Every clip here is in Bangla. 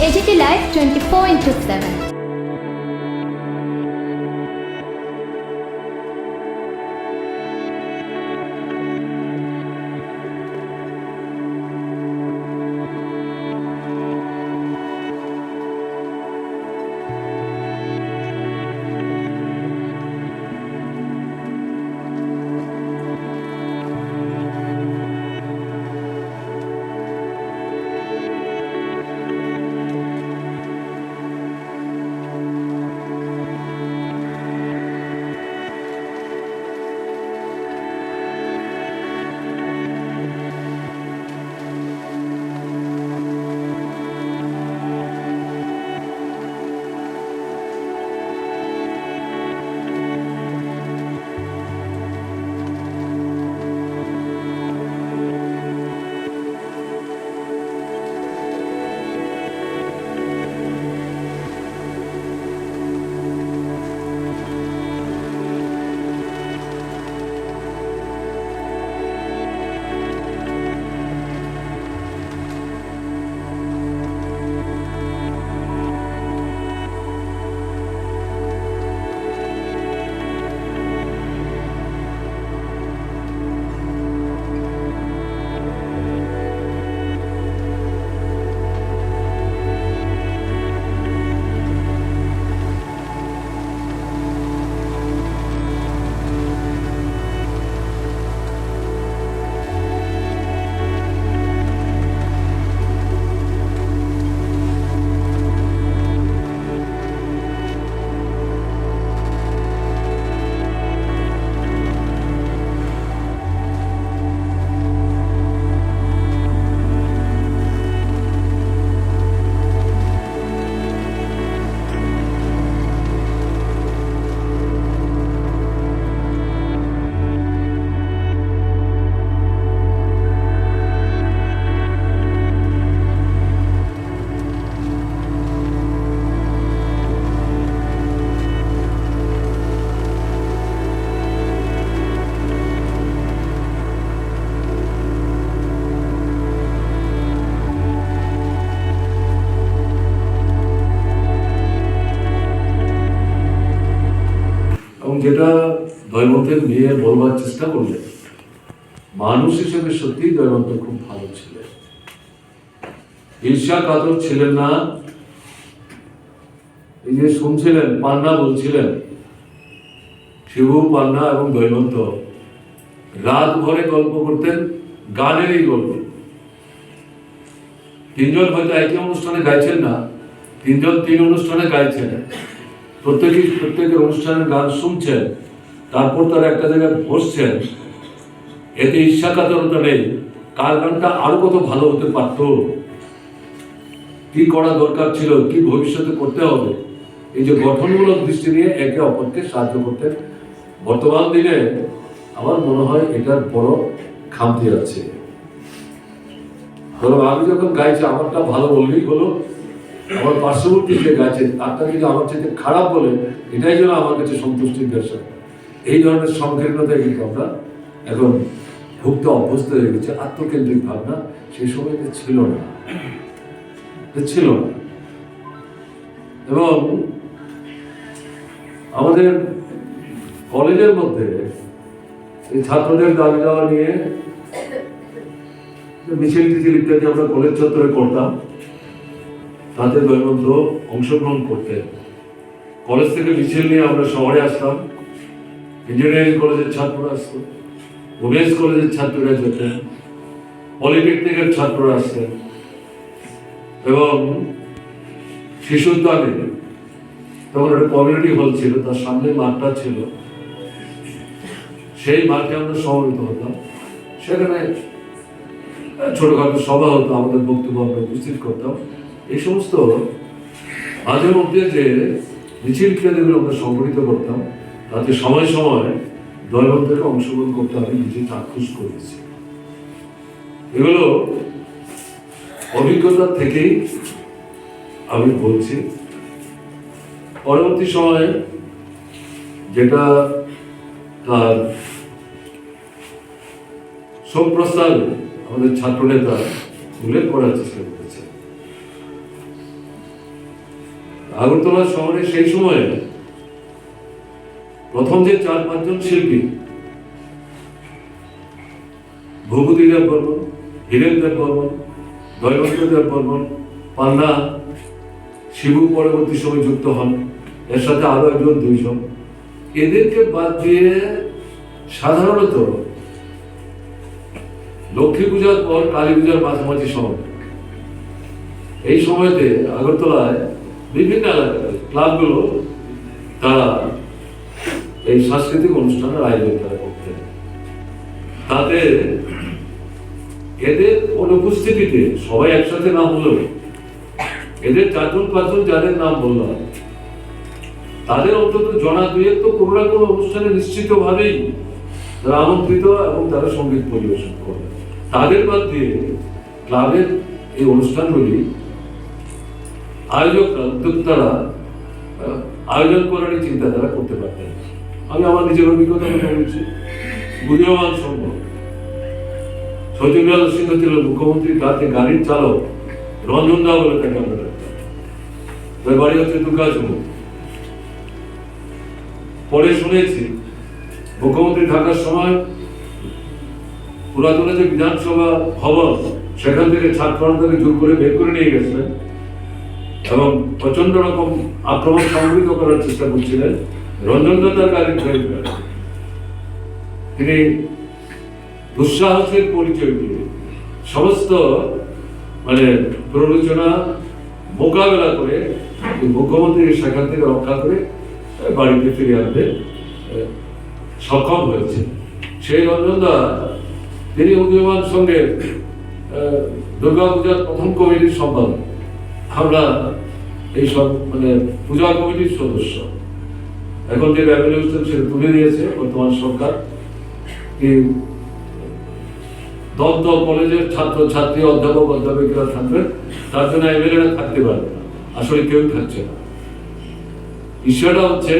Ejidi Life 24 into 7. মেয়ে বলবার চেষ্টা করলেন। মানুষ হিসেবে সত্যিই দয়মন্ত খুব ভালো ছিলেন। ঈর্ষা কাতর ছিলেন না। এই যে শুনছিলেন, পান্না বলছিলেন, শিবু, পান্না এবং দৈমন্ত রাত ভরে গল্প করতেন গানেরই গল্প। তিনজন হয়তো একই অনুষ্ঠানে গাইছেন না, তিনজন তিন অনুষ্ঠানে গাইছেন। প্রত্যেকেই প্রত্যেকের অনুষ্ঠানের গান শুনছেন। তারপর তারা একটা জায়গায় বসছেন। এতে ঈর্ষা কাতরতা নেই। কার গানটা আরও কত ভালো হতে পারতো? কি করা দরকার ছিল? কি ভবিষ্যতে করতে হবে? এই যে গঠনমূলক দৃষ্টি নিয়ে একে অপরকে সাহায্য করতেন বর্তমান দিনে আমার মনে হয় এটার বড় খামতি আছে। ধরো, আমি যখন গাইছি, আমারটা ভালো বললেই হলো। আমার পার্শ্ববর্তী যে গাইছে, তারটা যদি আমার চাইতে খারাপ বলে, এটাই যেন আমার কাছে সন্তুষ্টির বিষয় এই ধরনের সংকীর্ণতায় কিন্তু আমরা এখন ভুক্ত অভ্যস্ত হয়ে গেছে, আত্মকেন্দ্রিক ভাবনা সেই সময় ছিল না। ছিল না। এবং আমাদের কলেজের মধ্যে এই ছাত্রদের দাবি দেওয়া নিয়ে মিছিল টিছিল ইত্যাদি আমরা কলেজ চত্বরে করতাম। তাতে দৈনন্দ অংশগ্রহণ করতেন কলেজ থেকে মিছিল নিয়ে আমরা শহরে আসতাম। ইঞ্জিনিয়ারিং কলেজের ছাত্ররা আসতো উমেন্স কলেজের ছাত্ররা যেতেন পলিটেকনিকের ছাত্ররা আসতেন এবং শিশু উদ্যানে তখন একটা কমিউনিটি হল ছিল, তার সামনে মাঠটা ছিল। সেই মাঠে আমরা সমবেত হতাম। সেখানে ছোটখাটো সভা হতো, আমাদের বক্তব্য আমরা উপস্থিত করতাম। এই সমস্ত মাঝে মধ্যে যে মিছিল ক্রিয়াগুলো আমরা সংগঠিত করতাম তাতে সময় সময় দলবদ্ধকে অংশগ্রহণ করতে আমি নিজে চাক্ষুষ করেছি। এগুলো অভিজ্ঞতা থেকেই আমি বলছি। পরবর্তী সময়ে যেটা তার প্রস্তাব আমাদের ছাত্র নেতা উল্লেখ করার চেষ্টা করেছে আগরতলা শহরে সেই সময়ে প্রথম যে চার পাঁচজন শিল্পী ভূপতি দেব বর্মন হীরেন দেব বর্মন দয়বন্ত দেব বর্মন পান্না শিবু পরবর্তী সময় যুক্ত হন, এর সাথে আরও একজন, দুইজন। এদেরকে বাদ দিয়ে সাধারণত লক্ষ্মী পূজার পর কালী পূজার মাঝামাঝি সময়। এই সময়তে আগরতলায় বিভিন্ন ক্লাবগুলো তারা এই সাংস্কৃতিক অনুষ্ঠানের আয়োজন তারা করতেন। তাতে এদের অনুপস্থিতিতে সবাই একসাথে নাম হলো। এদের চারজন পাঁচজন যাদের নাম বললাম, তাদের অন্তত জনা দুয়েক তো কোনো না কোনো অনুষ্ঠানে নিশ্চিত ভাবেই তারা আমন্ত্রিত এবং তারা সংগীত পরিবেশন করবে তাদের বাদ দিয়ে ক্লাবের এই অনুষ্ঠানগুলি আয়োজকরা উদ্যোক্তারা আয়োজন করারই চিন্তা তারা করতে পারতেন। আমি আমার নিজের অভিজ্ঞতা কথা বলছি। বুদ্ধিমান সংঘ সচিবাল সিংহ ছিল মুখ্যমন্ত্রীর কাছে গাড়ির চালক, রঞ্জন দা বলে তাকে আমরা ডাকতাম। বাড়ি হচ্ছে দুর্গাচুর পরে শুনেছি, মুখ্যমন্ত্রী থাকার সময় পুরাতনে যে বিধানসভা ভবন, সেখান থেকে ছাত্রদেরকে জোর করে বের করে নিয়ে গেছিলেন এবং প্রচণ্ড রকম আক্রমণ সংগঠিত করার চেষ্টা করছিলেন। রঞ্জন দাদার গাড়ির ড্রাইভার তিনি দুঃসাহসের পরিচয় দিয়ে সমস্ত মানে প্ররোচনা মোকাবেলা করে এই মুখ্যমন্ত্রীকে সেখান থেকে রক্ষা করে বাড়িতে ফিরে আনতে সক্ষম হয়েছে সেই রঞ্জনদা তিনি উদীয়মান সঙ্গে দুর্গা পূজার প্রথম কমিটির সম্পাদক আমরা এইসব মানে পূজা কমিটির সদস্য। এখন যে রেভলিউশন সেটা তুলে দিয়েছে, বর্তমান সরকার কি দন্ত কলেজের ছাত্র, ছাত্রী, অধ্যাপক, অধ্যাপিকারা তার জন্য এমএলএরা থাকতে আসলে কেউ থাকছে না। বিষয়টা হচ্ছে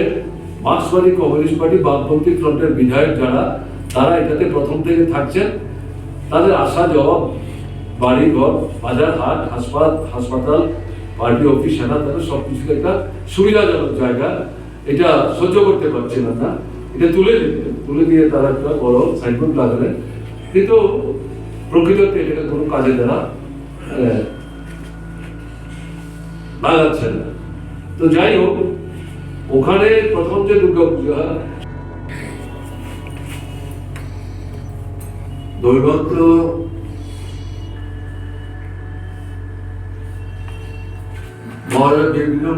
কমিউনিস্ট পার্টি বামপন্থী ফ্রন্টের বিধায়ক যারা, তারা এটাতে প্রথম থেকে থাকছেন। তাদের আসা জবাব বাড়ি ঘর বাজার হাট, হাসপাতাল হাসপাতাল, পার্টি অফিস, সেনা, তাদের একটা সুবিধাজনক জায়গা। এটা সহ্য করতে পারছে না না। এটা তুলে দিতে, তুলে দিয়ে তারা একটা বড় সাইনবোর্ড লাগালেন। কিন্তু প্রকৃততে এটা কোনো কাজে তারা লাগাচ্ছেন না। তো যাই হোক, ওখানে প্রথম যে দুর্গা পূজা দৈবত্র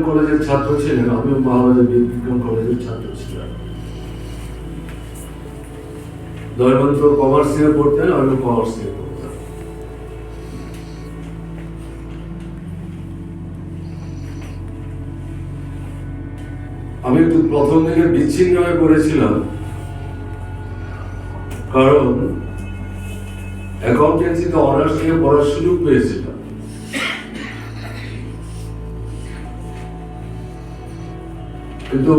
কলেজের ছাত্র ছিলেন, আমিও কলেজের ছাত্র ছিলাম। দৈবন্ত্র কমার্স নিয়ে পড়তেন, আমিও কমার্স নিয়ে পড়তাম। আমি একটু প্রথম দিকে বিচ্ছিন্ন হয়ে পড়েছিলাম, কারণ অ্যাকাউন্টেন্সিতে অনার্স নিয়ে পড়ার সুযোগ পেয়েছিলাম কিন্তু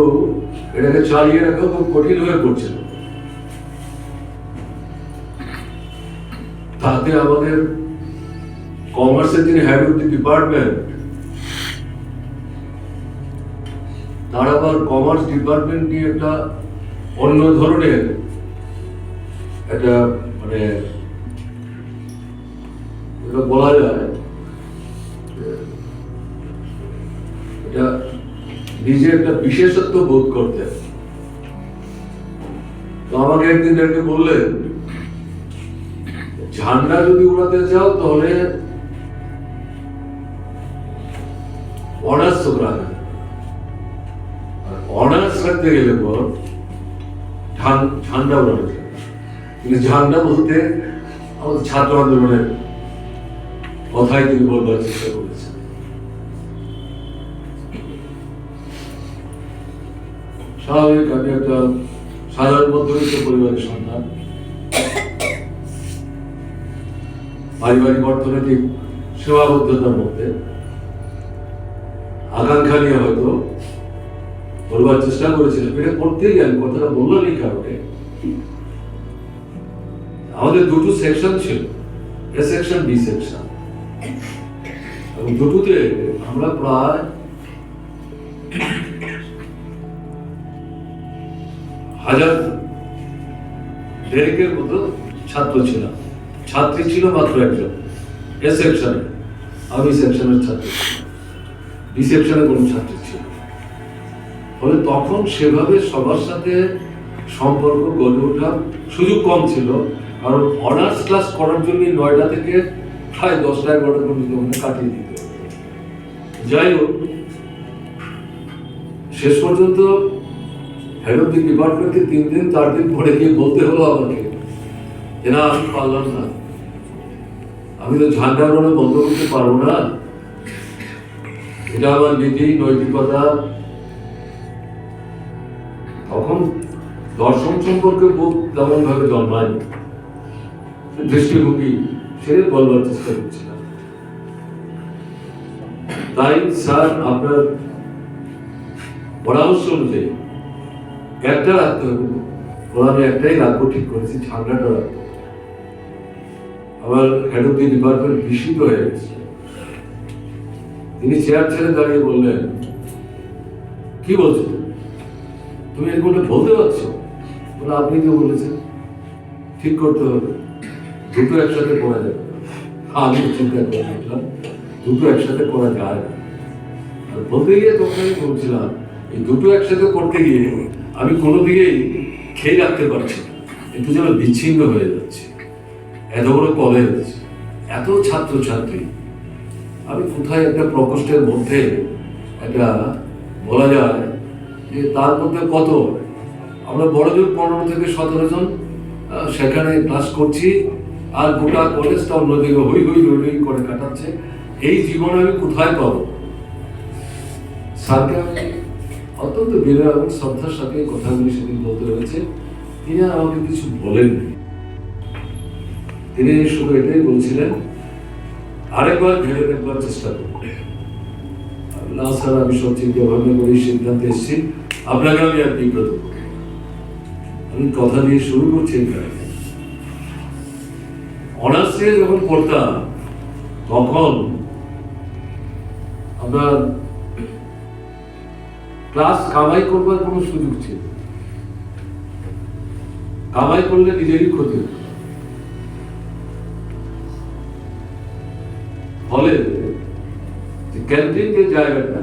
এটাকে চালিয়ে রাখা খুব কঠিন হয়ে পড়ছিল তাতে আমাদের কমার্সের যিনি হেড অফ দি ডিপার্টমেন্ট তার আবার কমার্স ডিপার্টমেন্ট নিয়ে একটা অন্য ধরনের একটা মানে এটা বলা যায় এটা নিজে একটা বিশেষত্ব বোধ করতেন তো আমাকে একদিন ডেকে বললেন ঝান্ডা যদি উড়াতে চাও তাহলে অনার্স রাখা আর অনার্স রাখতে গেলে পর ঝান- ঝান্ডা উড়ানো কিন্তু ঝান্ডা বলতে আমাদের ছাত্র আন্দোলনের কথাই তিনি বলবার চেষ্টা করেছেন স্বাভাবিক আমি একটা সাধারণ মধ্যবিত্ত পরিবারের সন্তান। পারিবারিক অর্থনৈতিক সীমাবদ্ধতার মধ্যে। আকাঙ্ক্ষা নিয়ে হয়তো বলবার চেষ্টা করেছিলাম এটা করতেই আমি কথাটা বললামই কারণে। আমাদের দুটো সেকশন ছিল এ সেকশন বি সেকশন। দুটোতে আমরা প্রায় হাজার দেড়েকের মতো ছাত্র ছিলাম। ছাত্রী ছিল মাত্র একজন। এ। সেকশনে আমি সেকশনের ছাত্র বি সেকশনে কোনো ছাত্রী ছিল ফলে তখন সেভাবে সবার সাথে সম্পর্ক গড়ে ওঠা সুযোগ কম ছিল। কারণ অনার্স ক্লাস করার জন্য নয়টা থেকে প্রায় দশটা, এগারোটা পর্যন্ত ওখানে কাটিয়ে দিতে। যাই হোক, শেষ পর্যন্ত হেড ডিপার্টমেন্টকে তিন দিন, চার দিন পরে গিয়ে বলতে হলো আমাকে। যে না আমি পারলাম না। আমি তো ঝান্ডা আন্দোলন বন্ধ করতে পারব না। এটা আমার নীতি, নৈতিকতা। তখন দর্শন সম্পর্কে বোধ তেমন ভাবে জন্মায়নি। দৃষ্টিভঙ্গি সে বলবার চেষ্টা করছিলাম। তাই, স্যার, আপনার পরামর্শ অনুযায়ী একটা রাখতে হবে আমি একটাই ঠিক করেছি ঝান্ডাটা রাখব হেড অফ দি ডিপার্টমেন্ট হয়ে গেছে। তিনি চেয়ার ছেড়ে দাঁড়িয়ে বললেন, কি বলছো তুমি? বলতে পারছ? আপনি তো বলেছেন, ঠিক করতে হবে। দুটো একসাথে করা যাবে না। আমি চিন্তা করে দেখলাম, দুটো একসাথে করা যায় আর বলতে গিয়ে তখন আমি বলছিলাম, এই দুটো একসাথে করতে গিয়ে আমি কোনো দিকেই খেয়ে রাখতে পারছি না। একটু যেন বিচ্ছিন্ন হয়ে যাচ্ছে। এত বড় কলেজ এত ছাত্র ছাত্রী আমি কোথায় একটা প্রকোষ্ঠের মধ্যে একটা বলা যায় যে তার মধ্যে কত? আমরা বড় জোর পনেরো থেকে সতেরো জন সেখানে ক্লাস করছি আর গোটা কলেজটা অন্যদিকে হই হই হই হই করে কাটাচ্ছে। এই জীবনে আমি কোথায় পাবো? স্যারকে আমি অত্যন্ত বিনয় এবং শ্রদ্ধার সাথে কথাগুলি সেদিন বলতে হয়েছে। তিনি আর আমাকে কিছু বলেননি। তিনি শুধু এটাই বলছিলেন, আরেকবার ভেবে দেখবার চেষ্টা করুন। না স্যার আমি সব চিন্তা ভাবনা করে সিদ্ধান্তে এসেছি, আপনাকে আমি আর বিব্রত আমি কথা দিয়ে শুরু করছি অনার্সে যখন পড়তাম, তখন আমরা ক্লাস কামাই করবার কোনো সুযোগ ছিল কামাই করলে নিজেরই ক্ষতি ফলে ক্যান্টিন যে জায়গাটা,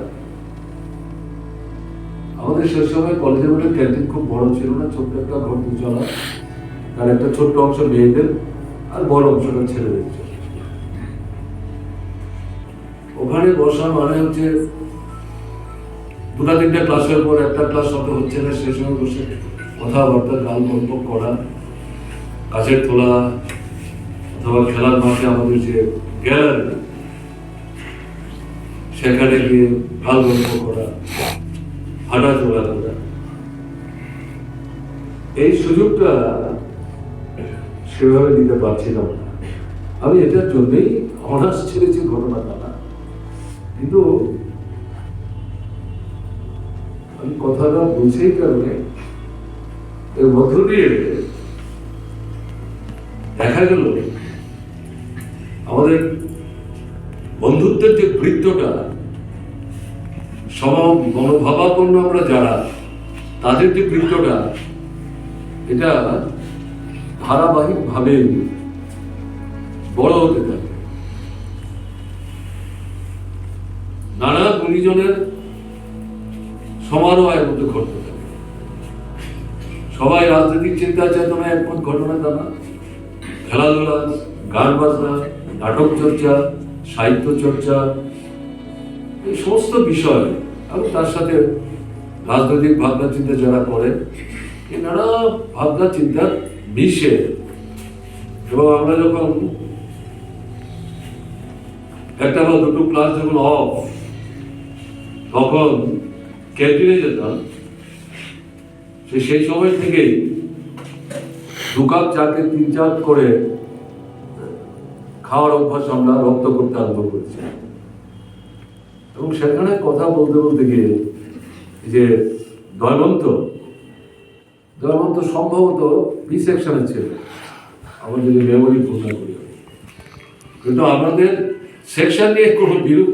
আমাদের সে সময় কলেজের মধ্যে ক্যান্টিন খুব বড় ছিল না, ছোট্ট একটা ঘর তার একটা ছোট্ট অংশ মেয়েদের আর বড় অংশটা ছেলেদের ছিল। ওখানে বসা মানে হচ্ছে দুটা তিনটা ক্লাসের পর একটা ক্লাস হতে হচ্ছে না সে সময় বসে কথাবার্তা গাল গল্প করা কাছের তোলা, অথবা খেলার মাঠে আমাদের যে গ্যালারি, সেখানে গিয়ে গাল গল্প করা হাঁটা চলা করা। এই সুযোগটা সেভাবে দিতে পারছিলাম না। আমি এটার জন্যই অনার্স ছেড়েছি ঘটনাটা না। কিন্তু কথাটা এই কারণে এর মধ্য দিয়ে দেখা গেল আমাদের বন্ধুত্বের যে বৃত্তটা সম মনোভাবাপন্ন আমরা যারা, তাদের যে বৃত্তটা, এটা ধারাবাহিক ভাবে বড় হতে থাকে। নানা গুণীজনের সমারোহ এর মধ্যে ঘটতে থাকে সবাই রাজনৈতিক চিন্তা চেতনা একমত ঘটনা তা না খেলাধুলা, গান বাজনা, নাটক চর্চা, সাহিত্য চর্চা, এই সমস্ত বিষয় এবং তার সাথে রাজনৈতিক ভাবনা চিন্তা যারা করে এই নানা ভাবনা চিন্তা মিশে। এবং আমরা যখন একটা বা দুটো ক্লাস যখন অফ তখন ক্যান্টিনে যেতাম সে সেই সময় থেকেই দু কাপ চাকে তিন চাপ করে খাওয়ার অভ্যাস আমরা রক্ত করতে আরম্ভ করেছি। এবং সেখানে কথা বলতে বলতে গিয়ে যে দয়মন্ত দয়মন্ত সম্ভবত বি সেকশনের ছিল। আমার যদি মেমোরি ভুল করি। কিন্তু আমাদের সেকশন নিয়ে কোনো বিরূপ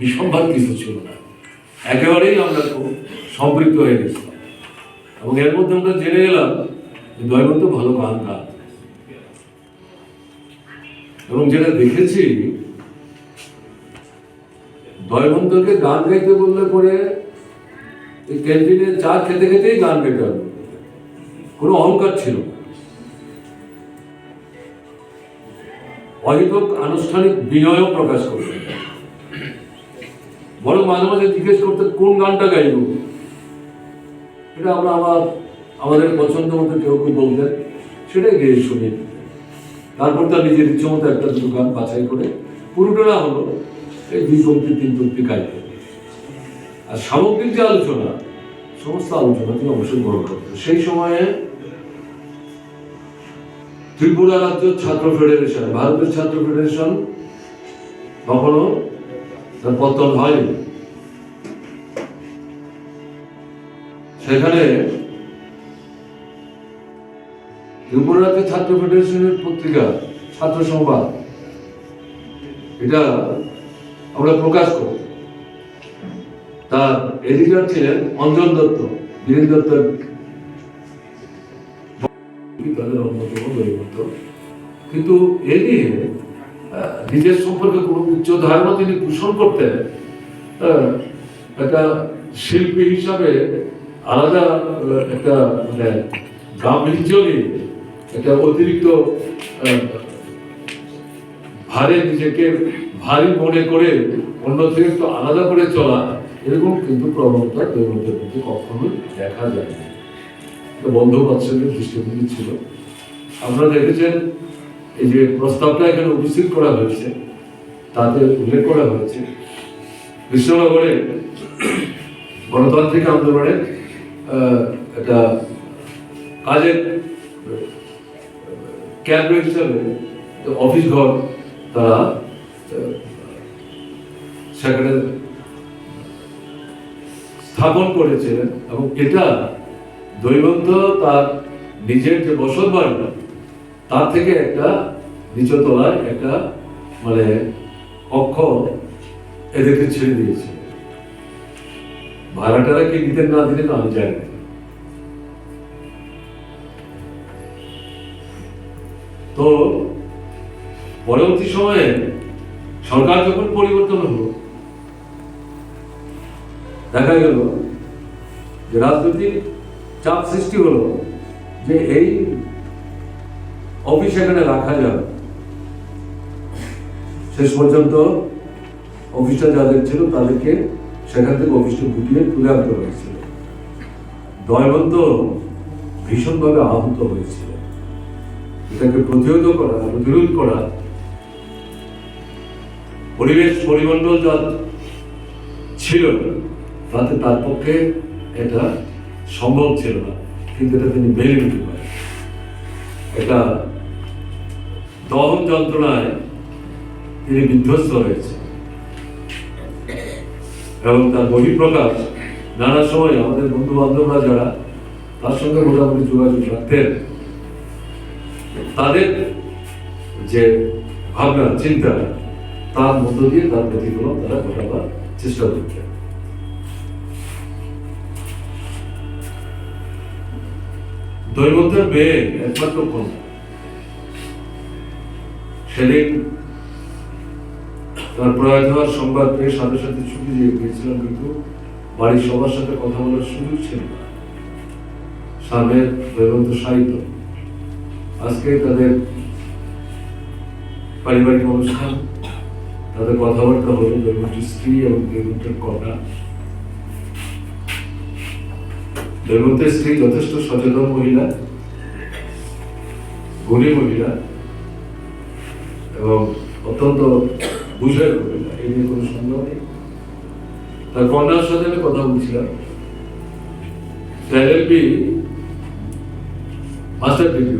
বিসম্বাদ কিছু ছিল না। একেবারেই আমরা খুব সম্পৃক্ত হয়ে গেছিলাম এবং এর মধ্যে আমরা জেনে গেলাম দয়বন্ত ভালো গান গান এবং যেটা দেখেছি দয়বন্তকে গান গাইতে বললে পরে এই ক্যান্টিনে চা খেতে খেতেই গান গাইতে হবে কোনো অহংকার ছিল। অহেতুক আনুষ্ঠানিক বিনয়ও প্রকাশ না। বরং মাঝে মাঝে জিজ্ঞেস করতে, কোন গানটা গাইব? এটা আমরা আমার আমাদের পছন্দ মতো কেউ কেউ বলতেন সেটাই গেয়ে শুনি। তারপর তার নিজের ইচ্ছে মতো একটা দুটো গান বাছাই করে, পুরোটা হলো এই দুই পঙ্ক্তি তিন পঙ্ক্তি গাইতেন আর সামগ্রিক যে আলোচনা, সমস্ত আলোচনা তিনি অবশ্যই গ্রহণ করতেন সেই সময়ে ত্রিপুরা রাজ্য ছাত্র ফেডারেশন, ভারতের ছাত্র ফেডারেশন, কখনো পতন হয়নি। সেখানে ত্রিপুরা ছাত্র ফেডারেশনের পত্রিকা, ছাত্র সংবাদ, এটা আমরা প্রকাশ করি। তার এডিটর ছিলেন অঞ্জন দত্ত, বীরেন দত্তের অন্যতম কিন্তু এ নিয়ে নিজের সম্পর্কে কোনো উচ্চ ধারণা তিনি পোষণ করতেন একটা শিল্পী হিসাবে আলাদা একটা মানে গাম্ভীর্য একটা অতিরিক্ত ভারে নিজেকে ভারী মনে করে অন্য থেকে একটু আলাদা করে চলা, এরকম কিন্তু প্রবণতা দৈবতের মধ্যে কখনোই দেখা যায় না বন্ধু বাৎসল্যের দৃষ্টিভঙ্গি ছিল। আপনারা দেখেছেন এই যে প্রস্তাবটা এখানে উপস্থিত করা হয়েছে, তাতে উল্লেখ করা হয়েছে কৃষ্ণনগরে গণতান্ত্রিক আন্দোলনে একটা কাজের কেন্দ্র হিসাবে অফিস ঘর তারা সেখানে স্থাপন করেছিলেন এবং এটা দৈবন্ত তার নিজের যে বসত বাড়িটা তার থেকে একটা নিচতলায় একটা মানে কক্ষ এদেরকে ছেড়ে দিয়েছে। ভাড়াটারা কি দিতেন না দিতেন আমি জানি তো পরবর্তী সময়ে সরকার যখন পরিবর্তন হলো, দেখা গেল যে রাজনৈতিক চাপ সৃষ্টি হলো যে এই অফিস এখানে রাখা যাবে। শেষ পর্যন্ত অফিসটা যাদের ছিল তাদেরকে সেখান থেকে অফিসটা গুটিয়ে তুলে আনতে হয়েছিল। দয়বন্ত ভীষণভাবে আহত হয়েছিল। এটাকে প্রতিহত করা, প্রতিরোধ করা, পরিবেশ পরিমণ্ডল যা ছিল তাতে তার পক্ষে এটা সম্ভব ছিল না। কিন্তু এটা তিনি মেনে নিতে পারেন এটা দহন যন্ত্রণায় তিনি বিধ্বস্ত হয়েছে। এবং তার বহিঃপ্রকাশ নানা সময় আমাদের বন্ধু বান্ধবরা যারা তার সঙ্গে মোটামুটি যোগাযোগ রাখতেন, তাদের যে ভাবনা, চিন্তা, তার মধ্য দিয়ে তার প্রতিফলন তারা ঘটাবার চেষ্টা করছেন দৈবতের মেয়ে একমাত্র কন্যা সেদিন তার প্রয়াত হওয়ার সংবাদ পেয়ে সাথে সাথে ছুটি দিয়ে গিয়েছিলাম, কিন্তু বাড়ির সবার সাথে কথা বলার সুযোগ ছিল না। সামনে দৈবন্ত সাহিত্য। আজকে তাদের পারিবারিক অনুষ্ঠান, তাদের কথাবার্তা হলো দৈবন্তীর স্ত্রী এবং দৈবন্তের কন্যা। দৈবন্তের স্ত্রী যথেষ্ট সচেতন মহিলা, গুণী মহিলা। এবং অত্যন্ত বুঝের মহিলা এই নিয়ে কোনো সন্দেহ নেই। তার কন্যার সাথে আমি কথা বলছিলাম। এলএলবি মাস্টার ডিগ্রি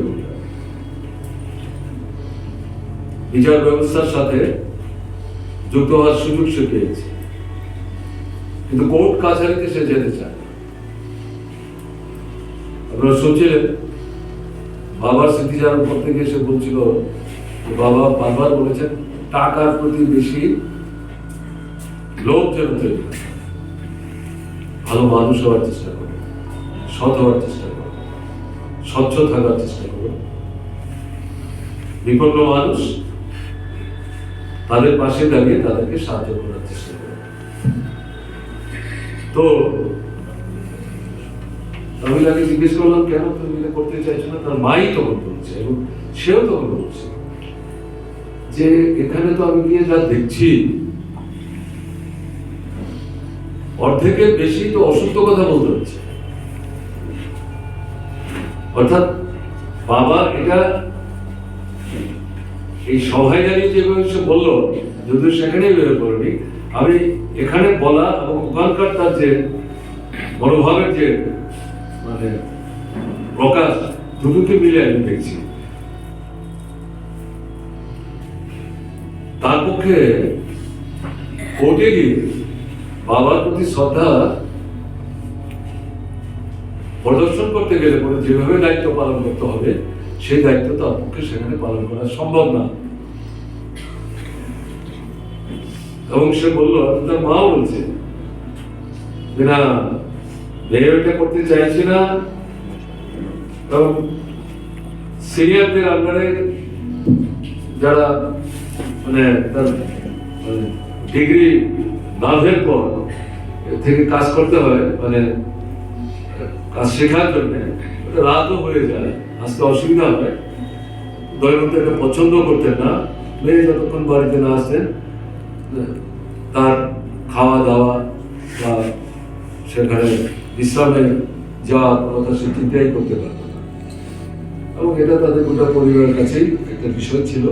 বিচার ব্যবস্থার সাথে যুক্ত হওয়ার সুযোগ সে পেয়েছে। কিন্তু কোর্ট কাছারিতে সে যেতে চায় না। আপনারা শুনছিলেন, বাবার স্মৃতি জানার পর থেকে এসে বলছিল বাবা বারবার বলেছেন, টাকার প্রতি বেশি লোভ যেন তৈরি ভালো মানুষ হওয়ার চেষ্টা করে, সৎ হওয়ার চেষ্টা করো, স্বচ্ছ থাকার চেষ্টা করো। বিপন্ন মানুষ তাদের পাশে দাঁড়িয়ে তাদেরকে সাহায্য করার চেষ্টা করো। তো আমি তাকে জিজ্ঞেস করলাম, কেন তুমি করতে চাইছো না? তার মাই তখন বলছে এবং সেও তখন বলছে যে এখানে তো আমি গিয়ে যা দেখছি অর্ধেকের বেশি তো অসুস্থ কথা বলতে হচ্ছে। অর্থাৎ বাবা এটা এই সভায় দাঁড়িয়ে যেভাবে সে বলল, যদিও সেখানেই বের করিনি আমি এখানে বলা এবং ওখানকার তার যে মনোভাবের যে মানে প্রকাশ, দুটোকে মিলে আমি দেখছি। তার পক্ষে কোর্টে গিয়ে বাবার প্রতি শ্রদ্ধা প্রদর্শন করতে গেলে পরে যেভাবে দায়িত্ব পালন করতে হবে, সেই দায়িত্ব তার পক্ষে সেখানে পালন করা সম্ভব না। এবং সে বলল তার মা বলছে, যে না ওইটা করতে চাইছি না। এবং সিনিয়রদের আন্ডারে যারা মানে তার ডিগ্রি লাভের পর থেকে কাজ করতে হয় মানে কাজ শেখার জন্য। রাতও হয়ে যায় আজকে অসুবিধা হয়। দৈনন্দিন এটা পছন্দ করতেন না, মেয়ে যতক্ষণ বাড়িতে না আসতেন, তার খাওয়া দাওয়া বা সেখানে বিশ্রামে যাওয়ার কথা সে চিন্তাই করতে পারত না। এবং এটা তাদের গোটা পরিবারের কাছেই একটা বিষয় ছিল।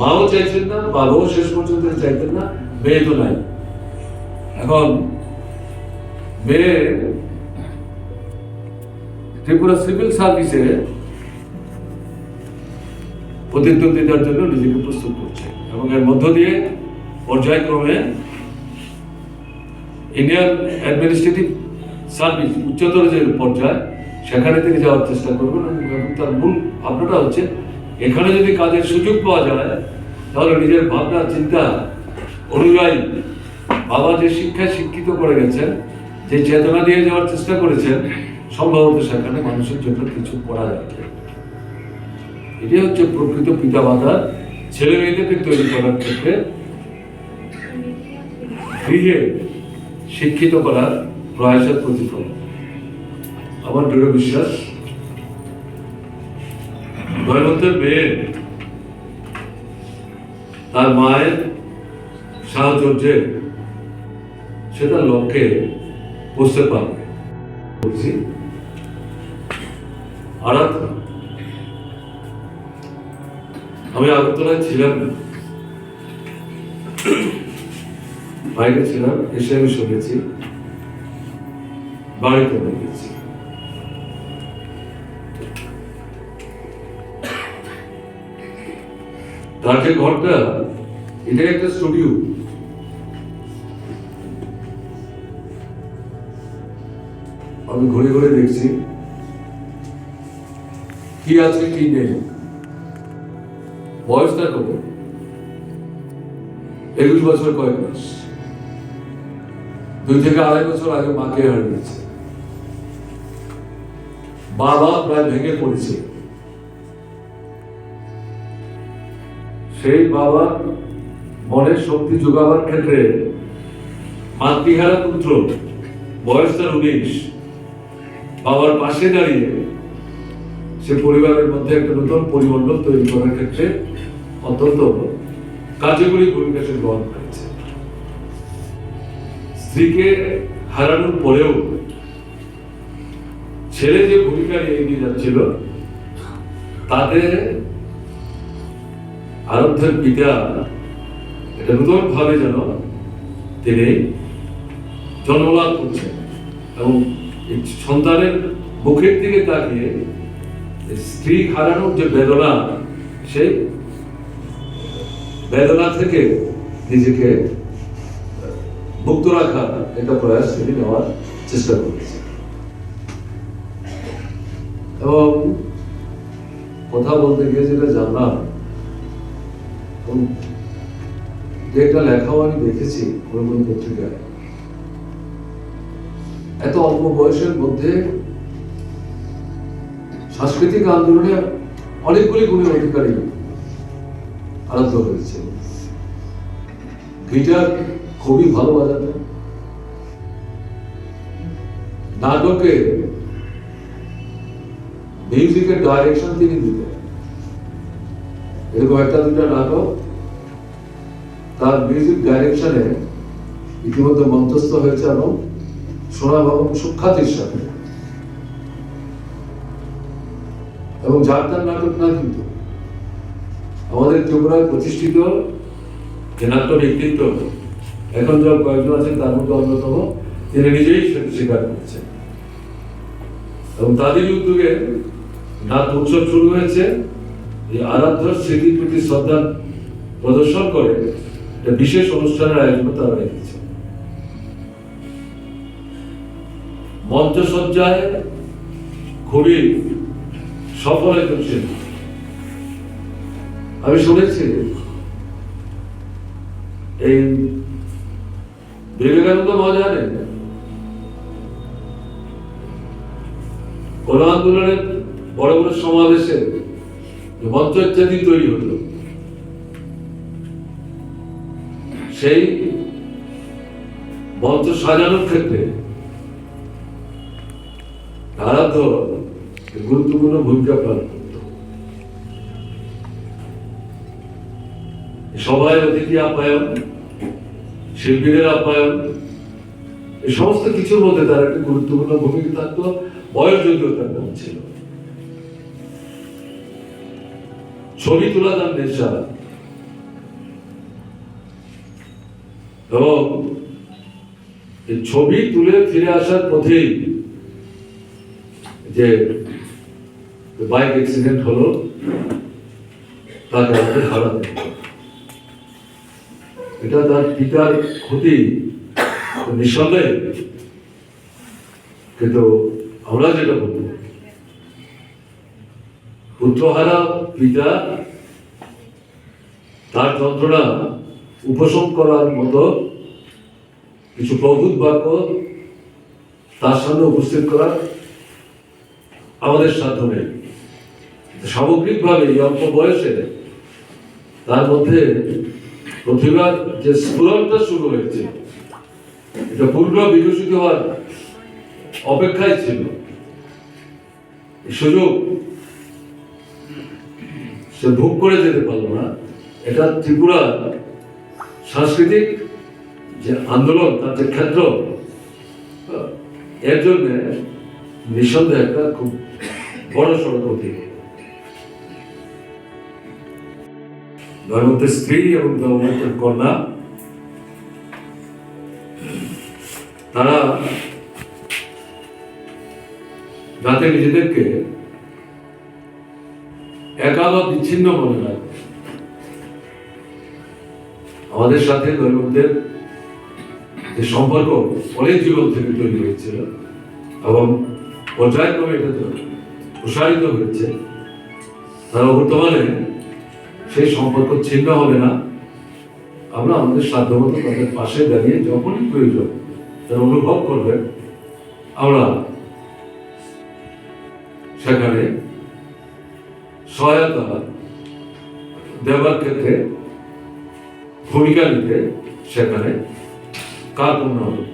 মাও চাইছেন না, বাবাও শেষ পর্যন্ত চাইতেন না, মেয়ে তো নাই। এখন মেয়ে ত্রিপুরা সিভিল সার্ভিসে প্রতিদ্বন্দ্বিতার জন্য নিজেকে প্রস্তুত করছে এবং এর মধ্য দিয়ে পর্যায়ক্রমে ইন্ডিয়ান অ্যাডমিনিস্ট্রেটিভ সার্ভিস উচ্চতর যে পর্যায়, সেখানে থেকে যাওয়ার চেষ্টা করবেন এবং তার মূল ভাবনাটা হচ্ছে এখানে যদি কাজের সুযোগ পাওয়া যায়, তাহলে নিজের ভাবনা, চিন্তা অনুযায়ী বাবা যে শিক্ষায় শিক্ষিত করে গেছেন, যে চেতনা দিয়ে যাওয়ার চেষ্টা করেছেন, সম্ভবত সেখানে মানুষের জন্য কিছু করা যাবে এটাই হচ্ছে প্রকৃত পিতা মাতার ছেলে মেয়েদেরকে তৈরি করার ক্ষেত্রে গৃহে শিক্ষিত করার প্রয়াসের প্রতিফলন আমার দৃঢ় বিশ্বাস দৈনন্দিন মেয়ে। তার মায়ের সাহচর্যে সে তার লক্ষ্যে পৌঁছতে পারবে। বলছি, আরাধনা। আমি আগরতলায় ছিলাম। বাইরে ছিলাম, এসে আমি শুনেছি, বাড়িতে তার যে ঘরটা এটা একটা স্টুডিও আমি ঘুরে ঘুরে দেখছি। কি আছে, কি নেই? বয়সটা কত? একুশ বছর কয়েক মাস। দুই থেকে আড়াই বছর আগে মাকে হারিয়েছে। বাবা প্রায় ভেঙে পড়েছে। সেই বাবার মনের শক্তি যোগাবার ক্ষেত্রে মাতৃহারা পুত্র, বয়স তার উনিশ। বাবার পাশে দাঁড়িয়ে সে পরিবারের মধ্যে একটা নতুন পরিমণ্ডল তৈরি করার ক্ষেত্রে অত্যন্ত কার্যকরী ভূমিকা সে গ্রহণ করেছে। স্ত্রীকে হারানোর পরেও ছেলে যে ভূমিকা নিয়ে এগিয়ে যাচ্ছিল, তাতে আরব্ধের পিতা, এটা নতুন ভাবে যেন তিনি জন্মলাভ করছেন এবং সন্তানের মুখের দিকে তাকিয়ে স্ত্রী হারানোর যে বেদনা সেই বেদনা থেকে নিজেকে মুক্ত রাখা একটা প্রয়াস তিনি নেওয়ার চেষ্টা করেছে এবং কথা বলতে গিয়ে যেটা জানলাম এবং যে একটা লেখাও আমি দেখেছি কোনো পত্রিকায়, এত অল্প বয়সের মধ্যে সাংস্কৃতিক আন্দোলনে অনেকগুলি গুণের অধিকারী আরাধ্য হয়েছে। গিটার খুবই ভালো বাজাতেন। নাটকে মিউজিকের ডাইরেকশন তিনি দিতেন। এরকম একটা দুটা নাটক, তার মিউজিক ডাইরেকশনে ইতিমধ্যে মঞ্চস্থ হয়েছে এবং সোনা ভবন সুখ্যাতির সাথে। এবং যার তার নাটক না কিন্তু, আমাদের ত্রিপুরায় প্রতিষ্ঠিত যে নাট্য ব্যক্তিত্ব এখন যা কয়েকজন আছেন তার মধ্যে অন্যতম, তিনি নিজেই সেটা স্বীকার করেছেন। এবং তাদের উদ্যোগে নাট্য উৎসব শুরু হয়েছে। এই আরাধ্য স্মৃতির প্রতি শ্রদ্ধা প্রদর্শন করে একটা বিশেষ অনুষ্ঠানের আয়োজন তারা রেখেছে মঞ্চসজ্জায় খুবই সফল একজন শিল্পী। আমি শুনেছি এই বিবেকানন্দ মহাজানে কোন আন্দোলনের বড় বড় সমাবেশে ইত্যাদি তৈরি হলো। সেই সাজানোর ক্ষেত্রে গুরুত্বপূর্ণ ভূমিকা পালন সবাই অতিথি আপ্যায়ন, শিল্পীদের আপ্যায়ন এই সমস্ত কিছুর মধ্যে তার একটা গুরুত্বপূর্ণ ভূমিকা থাকতো। বয়স যদিও তার কম ছিল। ছবি তোলা তার নেশা এবং ছবি তুলে ফিরে আসার পথেই যে বাইক অ্যাক্সিডেন্ট হলো তাকে আমাদের হারাতে এটা তার পিতার ক্ষতি, নিঃসন্দেহে। কিন্তু আমরা যেটা বলব, পুত্রহারা পিতা তার যন্ত্রণা উপশম করার মতো কিছু প্রভূত বাক্য তার সামনে উপস্থিত করার আমাদের সাধ্য নেই। সামগ্রিকভাবে এই অল্প বয়সে তার মধ্যে প্রতিভার যে স্ফুরণটা শুরু হয়েছে, এটা পূর্ণ বিকশিত হওয়ার অপেক্ষায় ছিল। সুযোগ সে ভোগ করে যেতে পারল না। এটা ত্রিপুরা সাংস্কৃতিক যে আন্দোলন, তার যে ক্ষেত্র এর জন্য নিঃসন্দেহে একটা খুব বড় সড়ক ধর্মতের স্ত্রী এবং ধর্মতের কন্যা, তারা যাতে নিজেদেরকে একা বা বিচ্ছিন্ন মনে হয়। আমাদের সাথে দৈবদের যে সম্পর্ক, অনেক জীবন থেকে তৈরি হয়েছিল এবং পর্যায়ক্রমে এটা প্রসারিত হয়েছে। তারা বর্তমানে সেই সম্পর্ক ছিন্ন হবে না। আমরা আমাদের সাধ্যমতো তাদের পাশে দাঁড়িয়ে যখনই প্রয়োজন তারা অনুভব করবে, আমরা সেখানে সহায়তা দেওয়ার ভূমিকা নিতে সেখানে কার্পণ্য হবে?